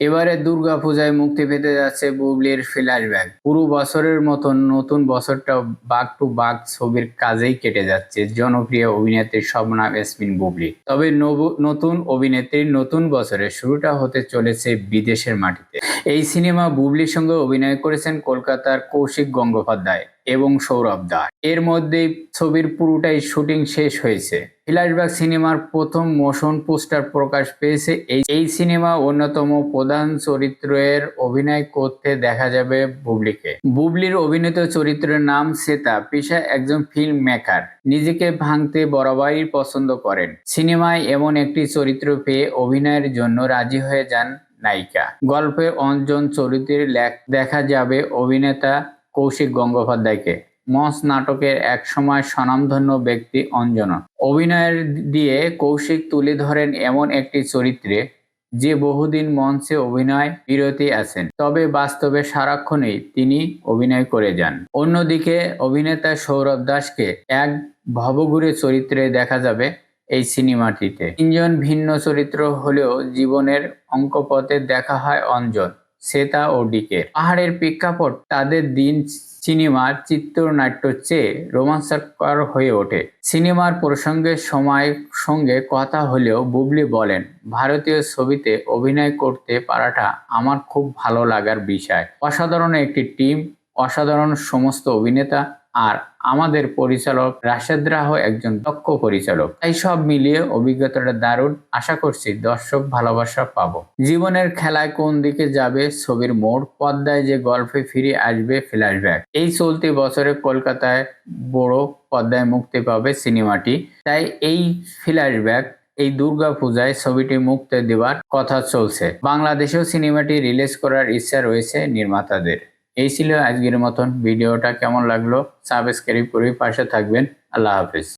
এবারে দুর্গাপূজায় মুক্তি পেতে যাচ্ছে বুবলির ফ্ল্যাশব্যাক পুরো বছরের মতন নতুন বছরটা বাঘ টু বাঘ ছবির কাজেই কেটে যাচ্ছে জনপ্রিয় অভিনেত্রী শবনাম এসমিন বুবলি। তবে নতুন অভিনেত্রীর নতুন বছরের শুরুটা হতে চলেছে বিদেশের মাটিতে। এই সিনেমা বুবলির সঙ্গে অভিনয় করেছেন কলকাতার কৌশিক গঙ্গোপাধ্যায় এবং সৌরভ দাস। এর মধ্যেই ছবির পুরোটাই শুটিং শেষ হয়েছে। ফ্ল্যাশব্যাক সিনেমার প্রথম মোশন পোস্টার প্রকাশ পেয়েছে। এই সিনেমা অন্যতম প্রধান চরিত্রের অভিনয় করতে দেখা যাবে বুবলিকে। বুবলির অভিনীত চরিত্রের নাম শ্বেতা পেশায় একজন ফিল্ম মেকার নিজেকে ভাঙতে বরাবরই পছন্দ করেন। সিনেমায় এমন একটি চরিত্র পেয়ে অভিনয়ের জন্য রাজি হয়ে যান নায়িকা। গল্পে অঞ্জন চরিত্রের দেখা যাবে অভিনেতা কৌশিক গঙ্গোপাধ্যায়কে। মঞ্চ নাটকের এক সময় স্বনামধন্য ব্যক্তি অঞ্জন। অভিনয়ের দিয়ে কৌশিক তুলে ধরেন এমন একটি চরিত্রে যে বহুদিন মঞ্চে অভিনয় বিরতি আছেন। তবে বাস্তবে সারাক্ষণই তিনি অভিনয় করে যান। অন্যদিকে অভিনেতা সৌরভ দাসকে এক ভবঘুরে চরিত্রে দেখা যাবে এই সিনেমাটিতে। তিনজন ভিন্ন চরিত্র হলেও জীবনের অঙ্কপথে দেখা হয় অঞ্জন। শ্বেতা ও ডিকের। পাহাড়ের প্রেক্ষাপট তাদের দিন সিনেমার চিত্রনাট্য চেয়ে রোমাঞ্চকর হয়ে ওঠে। সিনেমার প্রসঙ্গে সময় সঙ্গে কথা হলেও বুবলি বলেন, ভারতীয় ছবিতে অভিনয় করতে পারাটা আমার খুব ভালো লাগার বিষয়। অসাধারণ একটি টিম, অসাধারণ সমস্ত অভিনেতা আর আমাদের পরিচালক রাশেদ রাহ একজন দক্ষ পরিচালক। তাই সব মিলিয়ে অভিজ্ঞতাটা দারুণ। আশা করছি দর্শক ভালোবাসা পাবো। জীবনের খেলায় কোন দিকে যাবে ছবির মোড়? পদ্মায় যে গল্পে ফিরে আসবে ফ্ল্যাশব্যাক। এই চলতি বছরে কলকাতায় বড় পদ্মায় মুক্তি পাবে সিনেমাটি। তাই এই ফ্ল্যাশব্যাক, এই দুর্গা পূজায় ছবিটি মুক্তি দেওয়ার কথা চলছে। বাংলাদেশেও সিনেমাটি রিলিজ করার ইচ্ছা রয়েছে নির্মাতাদের। এই ছিল আজকের মতন। ভিডিওটা কেমন লাগল? সাবস্ক্রাইব করে পাশে থাকবেন। আল্লাহ হাফিজ।